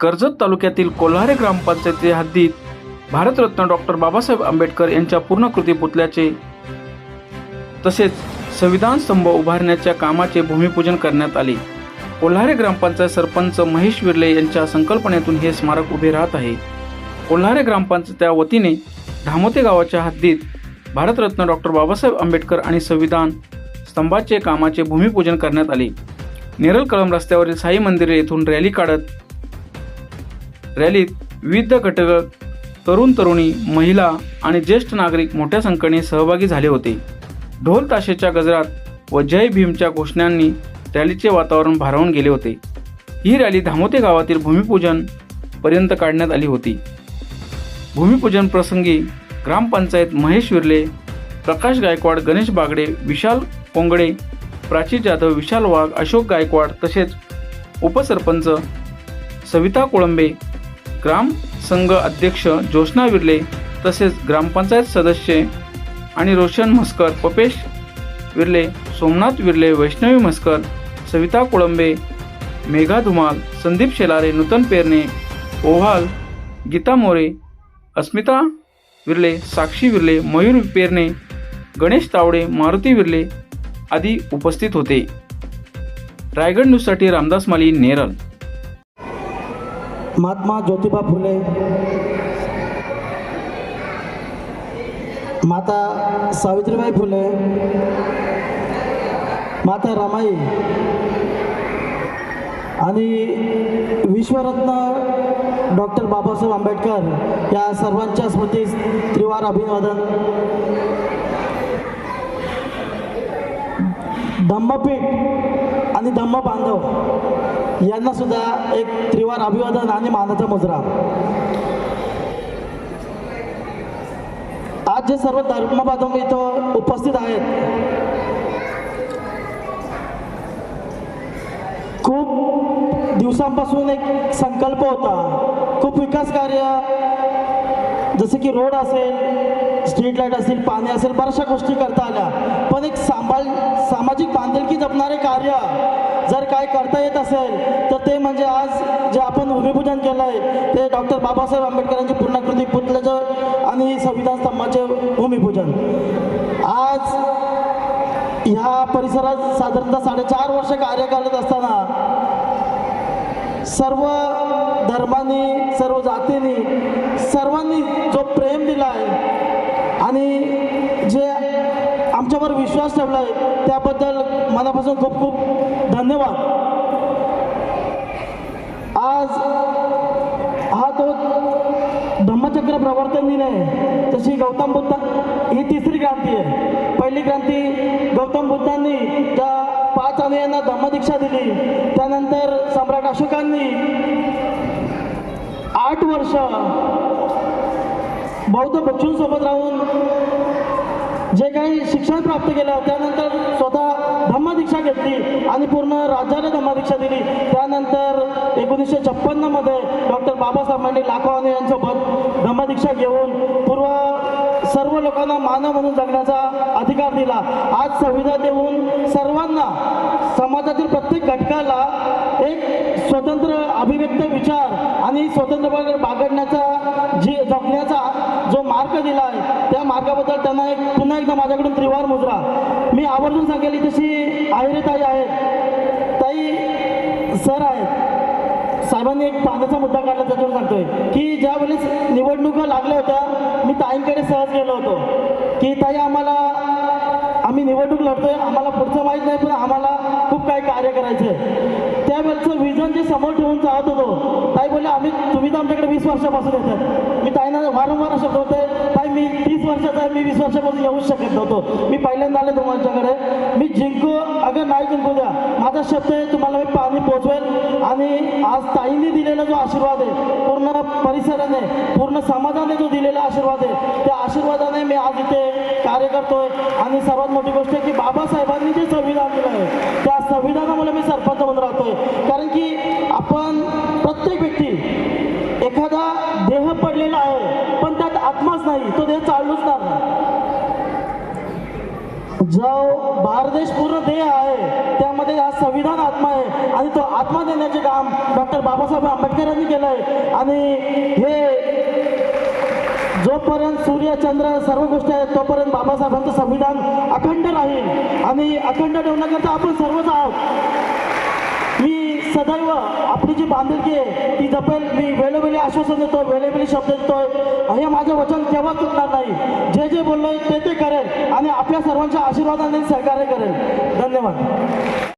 कर्जत तालुक्यातील कोल्हारे ग्रामपंचायती हद्दीत भारतरत्न डॉक्टर बाबासाहेब आंबेडकर यांच्या पूर्णकृती पुतल्याचे तसेच संविधान स्तंभ उभारण्याच्या कामाचे भूमिपूजन करण्यात आले. कोल्हारे ग्रामपंचायत सरपंच महेश विर्ले यांच्या संकल्पनेतून हे स्मारक उभे राहत आहे. कोल्हारे ग्रामपंचायतच्या वतीने धामोते गावाच्या हद्दीत भारतरत्न डॉक्टर बाबासाहेब आंबेडकर आणि संविधान स्तंभाचे कामाचे भूमिपूजन करण्यात आले. नेरल कळम रस्त्यावरील साई मंदिर येथून रॅली काढत रॅलीत विविध घटक तरुण तरुणी महिला आणि ज्येष्ठ नागरिक मोठ्या संख्येने सहभागी झाले होते. ढोल ताशेच्या गजरात व जय भीमच्या घोषणांनी रॅलीचे वातावरण भारावून गेले होते. ही रॅली धामोते गावातील भूमिपूजन पर्यंत काढण्यात आली होती. भूमिपूजन प्रसंगी ग्रामपंचायत महेश विर्ले प्रकाश गायकवाड गणेश बागडे विशाल कोंगडे प्राची जाधव विशाल वाघ अशोक गायकवाड तसेच उपसरपंच सविता कोळंबे ग्राम संघ अध्यक्ष ज्योत्ना विर्ले तसेच ग्रामपंचायत सदस्य आणि रोशन म्हस्कर पपेश विर्ले सोमनाथ विर्ले वैष्णवी म्हस्कर सविता कोळंबे मेघा धुमाल संदीप शेलारे नूतन पेरणे ओव्हाल गीता मोरे अस्मिता विर्ले साक्षी विर्ले मयूर पेरणे गणेश तावडे मारुती विर्ले आदी उपस्थित होते. रायगड न्यूजसाठी रामदास माली नेरल. महात्मा ज्योतिबा फुले माता सावित्रीबाई फुले माता रमाई आणि विश्वरत्न डॉक्टर बाबासाहेब आंबेडकर या सर्वांच्या स्मृतीस त्रिवार अभिवादन धम्मपीठ आणि धम्म बांधव यांना सुद्धा एक त्रिवार अभिवादन आणि मानाचा मुजरा. आज जे सर्व धर्मबांधव इथं उपस्थित आहेत खूप दिवसांपासून एक संकल्प होता खूप विकास कार्य जसे की रोड असेल स्ट्रीट लाइट असेल पाणी असेल बऱ्याचशा गोष्टी करता आल्या. पण एक सांभाळ सामाजिक बांधिलकी जपणारे कार्य जर काय करता येत असेल तर ते म्हणजे आज जे आपण भूमिपूजन केलं आहे ते डॉक्टर बाबासाहेब आंबेडकरांची पूर्णकृती पुतल्याचं आणि संविधान स्तंभाचे भूमिपूजन. आज ह्या परिसरात साधारणतः साडेचार वर्ष कार्य करत असताना सर्व धर्माने सर्व जातीने सर्वांनी जो प्रेम दिला आहे आणि जे आमच्यावर विश्वास ठेवला आहे त्याबद्दल मनापासून खूप खूप धन्यवाद. आज हा तो धम्मचक्र प्रवर्तन दिन आहे. तशी गौतम बुद्ध ही तिसरी क्रांती आहे. पहिली क्रांती गौतम बुद्धांनी त्या पाच अनुयांना धम्मदीक्षा दिली. त्यानंतर सम्राट अशोकांनी आठ वर्ष बौद्ध भिक्षूंसोबत राहून जे काही शिक्षण प्राप्त केलं त्यानंतर स्वतः धम्मदीक्षा घेतली आणि पूर्ण राज्याला धम्मदीक्षा दिली. त्यानंतर एकोणीसशे छप्पन्नमध्ये डॉक्टर बाबासाहेबांनी लाखो यांसोबत धम्मदीक्षा घेऊन सर्व लोकांना मानव म्हणून जगण्याचा अधिकार दिला. आज संविधान देऊन सर्वांना समाजातील प्रत्येक घटकाला एक स्वतंत्र अभिव्यक्त विचार आणि स्वतंत्रपणे बागडण्याचा जी जगण्याचा जो मार्ग दिला आहे त्या मार्गाबद्दल त्यांना एक पुन्हा एकदा माझ्याकडून त्रिवार मुजरा मी आवर्जून सांगेल तशी आहिरे ताई आहेत. ताई सर आहेत. साहेबांनी एक पाण्याचा मुद्दा काढला त्याच्यावर सांगतोय की ज्या वेळेस निवडणुका लागल्या होत्या मी ताईंकडे सहज गेलो होतो. की ताई आम्हाला आम्ही निवडणूक लढतोय आम्हाला पुढचं माहीत नाही पण आम्हाला खूप काही कार्य करायचं आहे त्यावेळेचं विजन जे समोर ठेवून चालत होतो ताई बोलले आम्ही तुम्ही तर आमच्याकडे वीस वर्षापासून येतात मी ताईंना वारंवार शब्द होते वर्षाचा आहे मी वीस वर्षापासून येऊच शकत नव्हतो. मी पहिल्यांदा आले तुमच्याकडे मी जिंकू अगर नाही जिंकू द्या. माझा शब्द आहे तुम्हाला मी पाणी पोचवेल. आणि आज ताईंनी दिलेला जो आशीर्वाद आहे पूर्ण परिसराने पूर्ण समाजाने जो दिलेला आशीर्वाद आहे त्या आशीर्वादाने मी आज इथे कार्य करतोय. आणि सर्वात मोठी गोष्ट आहे की बाबासाहेबांनी जे संविधान दिलं आहे त्या संविधानामुळे मी सरपंच म्हणून राहतोय. कारण की आपण प्रत्येक व्यक्ती एखादा देह पडलेला आहे नाही तो देह चालूच नाही. जो भारदेश पूर्ण देह आहे त्यामध्ये हा संविधान आत्मा आहे आणि तो आत्मा देण्याचे काम डॉक्टर बाबासाहेब आंबेडकर यांनी केलं आहे आणि हे जोपर्यंत सूर्य चंद्र सर्व गोष्टी आहेत तोपर्यंत बाबासाहेबांचं संविधान अखंड राहील. आणि अखंड ठेवण्याकरता आपण सर्वच आहोत. सदैव आपली जी बांधिलकी आहे ती जपेल. मी वेळोवेळी आश्वासन देतो वेळोवेळी शब्द देतोय. हे माझं वचन केव्हा चुकणार नाही. जे जे बोललोय ते ते करेल आणि आपल्या सर्वांच्या आशीर्वादाने सहकार्य करेल. धन्यवाद.